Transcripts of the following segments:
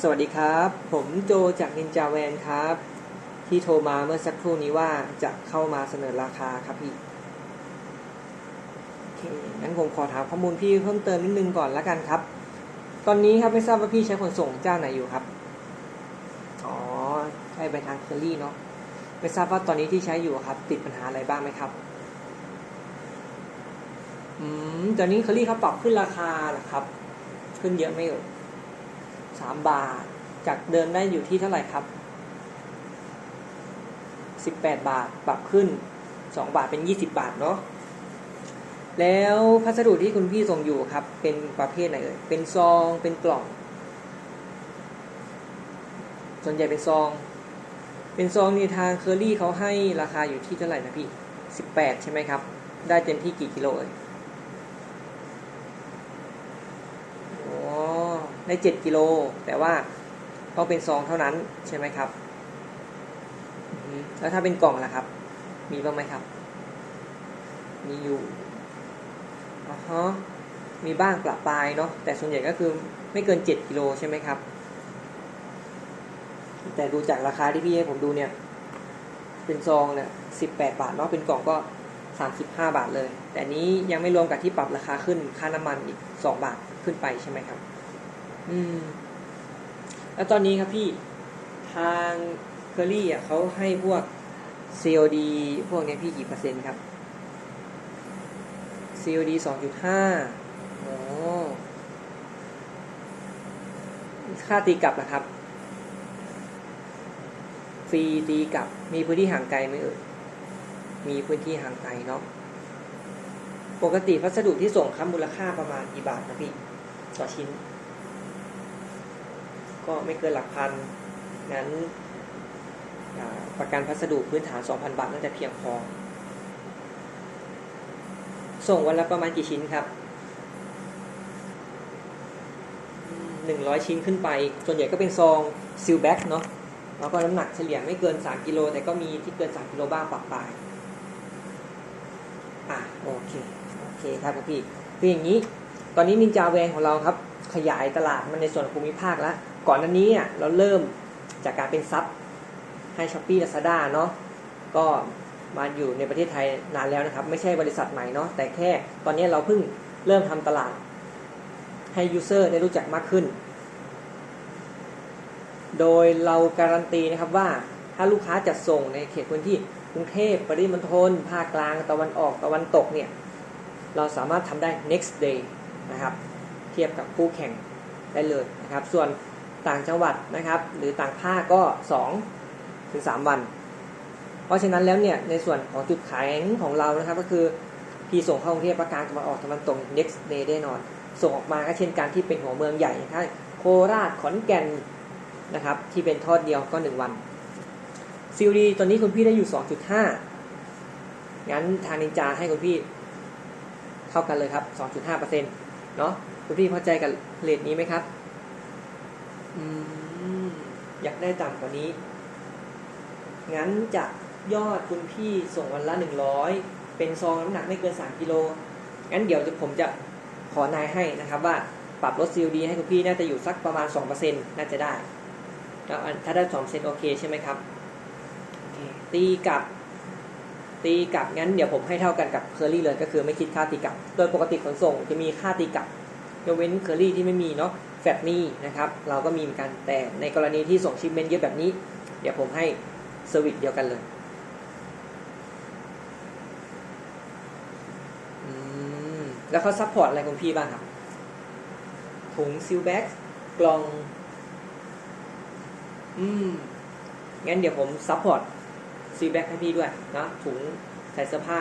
สวัสดีครับ ผมโจจากนินจาแวนครับ ที่โทรมาเมื่อสักครู่นี้ว่าจะเข้ามาเสนอราคาครับพี่งั้นผมขอถามข้อมูลพี่เพิ่มเติมนิดนึงก่อนละกันครับ ตอนนี้ครับไม่ทราบว่าพี่ใช้ขนส่งเจ้าไหนอยู่ครับ อ๋อใช่ไปทางเคอรี่เนาะ ไม่ทราบว่าตอนนี้ที่ใช้อยู่ครับ ติดปัญหาอะไรบ้างไหมครับ อืมตอนนี้เคอรี่เขาปรับขึ้นราคาเหรอครับ ขึ้นเยอะไหมเอ่ย สามบาท จากเดิมได้อยู่ที่เท่าไหร่ครับสิบแปดบาทปรับขึ้นสองบาทเป็นยี่สิบาทเนาะแล้วพัสดุที่คุณพี่ส่งอยู่ครับ เป็นประเภทไหนเอ่ยเป็นซองเป็นกล่อง ส่วนใหญ่เป็นซอง เป็นซองนี่ทางเคอรี่เขาให้ราคาอยู่ที่เท่าไหร่นะพี่สิบแปดใช่ไหมครับ ได้เต็มที่กี่กิโลเอ่ย อ๋อ ได้เจ็ดกิโล แต่ว่าต้องเป็นซองเท่านั้นใช่ไหมครับ แล้วถ้าเป็นกล่องล่ะครับ มีบ้างไหมครับ มีอยู่อ๋อฮะมีบ้างปละปลายเนาะแต่ส่วนใหญ่ก็คือไม่เกินเจ็ดกิโลใช่ไหมครับ แต่ดูจากราคาที่พี่ให้ผมดูเนี่ย เป็นซองเนี่ยสิบแปดบาทเนาะเป็นกล่องก็สามสิบห้าบาทเลย แต่นนี้ยังไม่รวมกับที่ปรับราคาขึ้นค่าน้ำมันอีกสองบาทขึ้นไปใช่ไหมครับ อืม แล้วตอนนี้ครับพี่ทางเคอรี่อะเขาให้พวก COD พวกเนี้ยพี่กี่เปอร์เซ็นต์ครับ COD สองจุดห้าโอ้ค่าตีกลับนะครับ ฟรีตีกลับ มีพื้นที่ห่างไกลไหมเอ่ย มีพื้นที่ห่างไกลเนาะ ปกติพัสดุที่ส่งครับมูลค่าประมาณกี่บาทนะพี่ ต่อชิ้น ก็ไม่เกินหลักพันงั้นประกันพัสดุพื้นฐาน 2,000 บาทน่าจะเพียงพอ ส่งวันละประมาณกี่ชิ้นครับ 100 ชิ้นขึ้นไป ส่วนใหญ่ก็เป็นซองซิลแบ็กเนาะแล้วก็น้ำหนักเฉลี่ยไม่เกิน 3 กิโล แต่ก็มีที่เกิน 3 กิโลบ้างปรับปอะโอเค โอเคครับพี่คืออย่างนี้ ตอนนี้นินจาแวงของเราครับ ขยายตลาดมันในส่วนภูมิภาคแล้ว ก่อนหน้านี้เราเริ่มจากการเป็นซับให้ช้อปปี้ลาซาด้าเนาะก็มาอยู่ในประเทศไทยนานแล้วนะครับ ไม่ใช่บริษัทใหม่เนาะแต่แค่ตอนนี้เราเพิ่งเริ่มทำตลาด ให้ยูเซอร์ได้รู้จักมากขึ้น โดยเราการันตีนะครับว่าถ้าลูกค้าจะส่งในเขตพื้นที่กรุงเทพปริมณฑลภาคกลางตะวันออกตะวันตกเนี่ยเราสามารถทำได้ next day นะครับ เทียบกับคู่แข่งได้เลยนะครับ ส่วน ต่างจังหวัดนะครับ หรือต่างภาคก็2ถึง3วัน เพราะฉะนั้นแล้วเนี่ยในส่วนของจุดขายของเรานะครับก็คือพี่ส่งเข้ากรุงเทพภาคกางตะวันออกตะวันตก next day แน่นอน ส่งออกมาก็เช่นการที่เป็นหัวเมืองใหญ่นะครับโคราชขอนแก่นนะครับที่เป็นทอดเดียวก็ 1 วันซิลดีตอนนี้คุณพี่ได้อยู่ 2.5 งั้นทางนินจาให้คุณพี่เท่ากันเลยครับ 2.5%เนาะคุณพี่พอใจกับเลทนี้ไหมครับ อยากได้ต่ำกว่านี้ งั้นจะยอดคุณพี่ส่งวันละ100เป็นซองน้ำหนักไม่เกิน3กิโล งั้นเดี๋ยวผมจะขอนายให้นะครับว่าปรับลด COD ให้คุณพี่น่าจะอยู่สักประมาณ 2%น่าจะได้แล้วถ้าได้2%โอเคใช่ไหมครับตีกลับ ตีกลับงั้นเดี๋ยวผมให้เท่ากันกับเคอรี่เลยก็คือไม่คิดค่าตีกลับ โดยปกติขนส่งจะมีค่าตีกลับยกเว้นเคอรี่ที่ไม่มีเนาะ แฟดมีนะครับ เราก็มีเหมือนกันแต่ในกรณีที่ส่งชิปเมนต์เยอะแบบนี้ เดี๋ยวผมให้เซอร์วิสเดียวกันเลยแล้วเขาซัพพอร์ตอะไรคุณพี่บ้างครับ ถุงซิลแบ็กกล่อง อืม งั้นเดี๋ยวผมซัพพอร์ตซีแบ็กให้พี่ด้วยนะถุงใส่เสื้อผ้า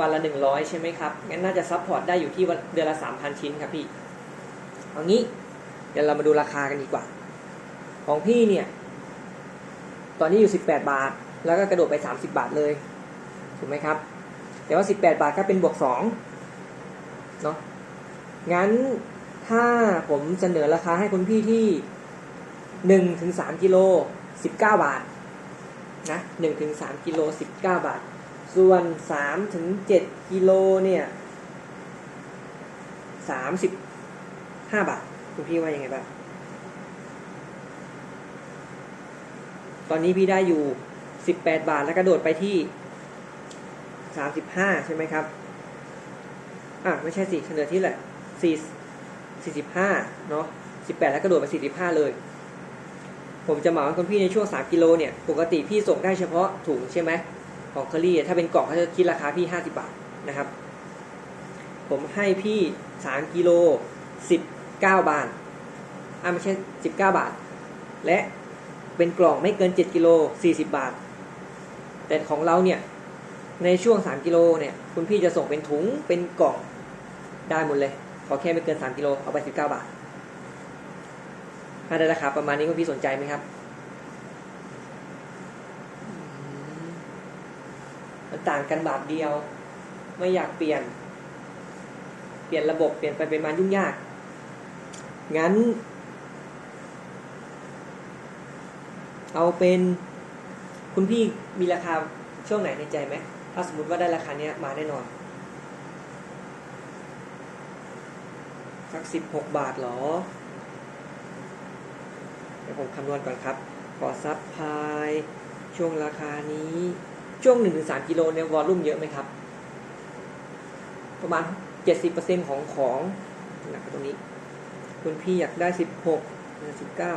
วันละหนึ่งร้อยใช่ไหมครับ งั้นน่าจะซัพพอร์ตได้อยู่ที่วันเดือนละสามพันชิ้นครับพี่ เอางี้เดี๋ยวเรามาดูราคากันดีกว่า ของพี่เนี่ย ตอนนี้อยู่สิบาท แล้วก็กระโดดไปสามสิบาทเลย ถูกไหมครับ แต่ว่าสิบาทก็เป็นบวกสองเนาะงั้นถ้าผมเสนอราคาให้คุณพี่ที่หนึ่งถึงสามกิโลสิบาทนะหนึ่งถึงสามกิโลสิบาท ส่วนสามถึงเจ็ดกิโลเนี่ยสามสิบ ห้าบาทคุณพี่ว่ายังไงบ้างตอนนี้พี่ได้อยู่18บแปดบาทแล้วกระโดดไปที่35ใช่ไหมครับ อะไม่ใช่สิเฉลยที่แหละ4 45เนาะ18แปดแล้วกระโดดไป45เลย ผมจะเหมาคุณพี่ในช่วง3กิโลเนี่ย ปกติพี่ส่งได้เฉพาะถุงใช่ไหมของเคอรี่ถ้าเป็นกล่องเขาจะคิดราคาพี่50บาทนะครับ ผมให้พี่3กิโลสิบ 19 บาทอะไม่ใช่ 19 บาท และเป็นกล่องไม่เกิน 7กิโล40 บาท แต่ของเราเนี่ย ในช่วง 3 กิโลเนี่ย คุณพี่จะส่งเป็นถุงเป็นกล่องได้หมดเลย ขอแค่ไม่เกิน 3 กิโลเอาไป19 บาท ถ้าได้ราคาประมาณนี้คุณพี่สนใจไหมครับมันต่างกันบาทเดียว ไม่อยากเปลี่ยน เปลี่ยนระบบเปลี่ยนไปเป็นมายุ่งยาก งั้น เอาเป็นคุณพี่มีราคาช่วงไหนในใจไหม ถ้าสมมติว่าได้ราคาเนี้ยมาแน่นอน สักสิบหกบาทเหรอ เดี๋ยวผมคำนวณก่อนครับ ขอซับพายช่วงราคานี้ช่วง1-3กิโลเนี่ยวอลลุ่มเยอะไหมครับ ประมาณ70%ของของหนักตรงนี้ คุณพี่อยากได้16 19เก้า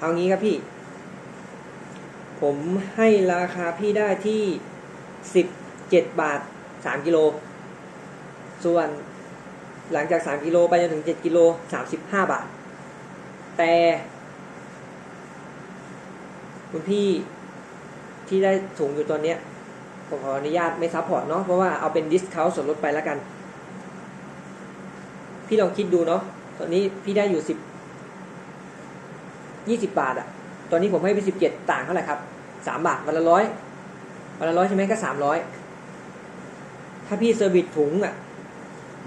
เอางี้ครับพี่ ผมให้ราคาพี่ได้ที่17บเจ็ดบาท3กิโล ส่วนหลังจาก3กิโลไปจนถึง7กิโล35บาท แต่ คุณพี่ที่ได้ถุงอยู่ตอนเนี้ย ผมขออนุญาตไม่ซัพพอร์ตเนาะเพราะว่าเอาเป็นดิสคาวส่วนลดไปแล้วกัน พี่ลองคิดดูเนาะตอนนี้พี่ได้อยู่10 20บาทอะตอนนี้ผมให้ไป17ต่างเท่าไหร่ครับ3บาทวันละร้อยวันละร้อยใช่ไหมก็300ถ้าพี่เซอร์วิสถุงอะ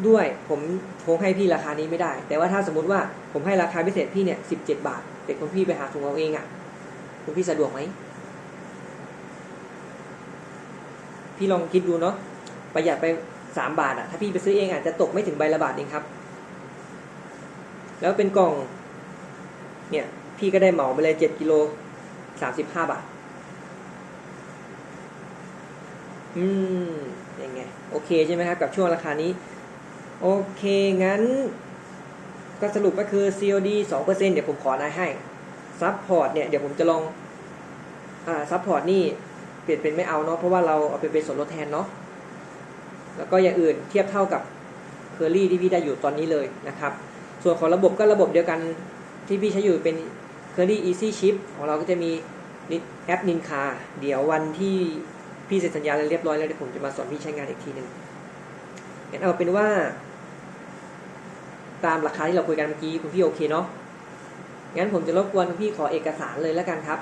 ด้วยผมคงให้พี่ราคานี้ไม่ได้ แต่ว่าถ้าสมมติว่าผมให้ราคาพิเศษพี่เนี่ย17บเจ็ดบาทแต่คุณพี่ไปหาถุงเอาเองอะคุณพี่สะดวกไหม พี่ลองคิดดูเนาะประหยัดไป3บาทอะถ้าพี่ไปซื้อเองอาจจะตกไม่ถึงใบละบาทเองครับ แล้วเป็นกล่อง เนี่ย พี่ก็ได้เหมาไปเลย7กิโล35บห้าบาท อืมยังไง โอเคใช่ไหมครับ กับช่วงราคานี้ โอเค งั้น ก็สรุปก็คือ COD 2%เดี๋ยวผมขอนายให้ซัพพอร์ตเนี่ย เดี๋ยวผมจะลอง อ่าซัพพอร์ตนี่ เปลี่ยนเป็นไม่เอาเนาะเพราะว่าเราเอาไปเป็นส่วนลดแทนเนาะแล้วก็อย่างอื่นเทียบเท่ากับเคอรี่ที่พี่ได้อยู่ตอนนี้เลยนะครับ ส่วนของระบบก็ระบบเดียวกันที่พี่ใช้อยู่เป็น Curly Easy Chip ของเราก็จะมีแอป Ninca เดี๋ยววันที่พี่เซ็นสัญญาเรียบร้อยแล้วเดี๋ยวผมจะมาสอนพี่ใช้งานอีกทีหนึ่งงั้นเอาเป็นว่า ตามราคาที่เราคุยกันเมื่อกี้คุณพี่โอเคเนาะงั้นผมจะรบกวนคุณพี่ขอเอกสารเลยแล้วกันครับ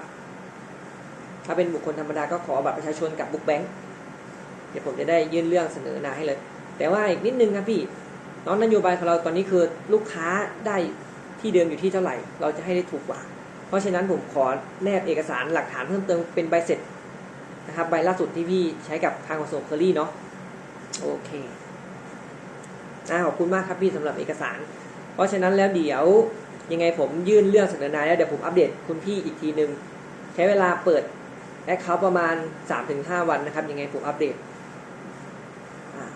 ถ้าเป็นบุคคลธรรมดาก็ขอบัตรประชาชนกับบุ๊กแบงค์เดี๋ยวผมจะได้ยื่นเรื่องเสนอนาให้เลย แต่ว่าอีกนิดนึงครับพี่น้องนโยบายของเราตอนนี้คือลูกค้าได้ที่เดิมอยู่ที่เท่าไหร่ เราจะให้ได้ถูกกว่า เพราะฉะนั้นผมขอแนบเอกสารหลักฐานเพิ่มเติมเป็นใบเสร็จนะครับใบล่าสุดที่พี่ใช้กับทางขนส่งเคอรี่เนาะโอเคอ่าขอบคุณมากครับพี่สำหรับเอกสาร เพราะฉะนั้นแล้วเดี๋ยวยังไงผมยื่นเรื่องเสนอนายแล้วเดี๋ยวผมอัปเดตคุณพี่อีกทีหนึ่งใช้เวลาเปิด แอคเคาท์ประมาณ 3-5 วันนะครับยังไงผมอัปเดต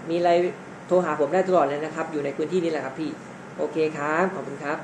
มีอะไรโทรหาผมได้ตลอดเลยนะครับ อยู่ในพื้นที่นี่แหละครับพี่ โอเคครับ ขอบคุณครับ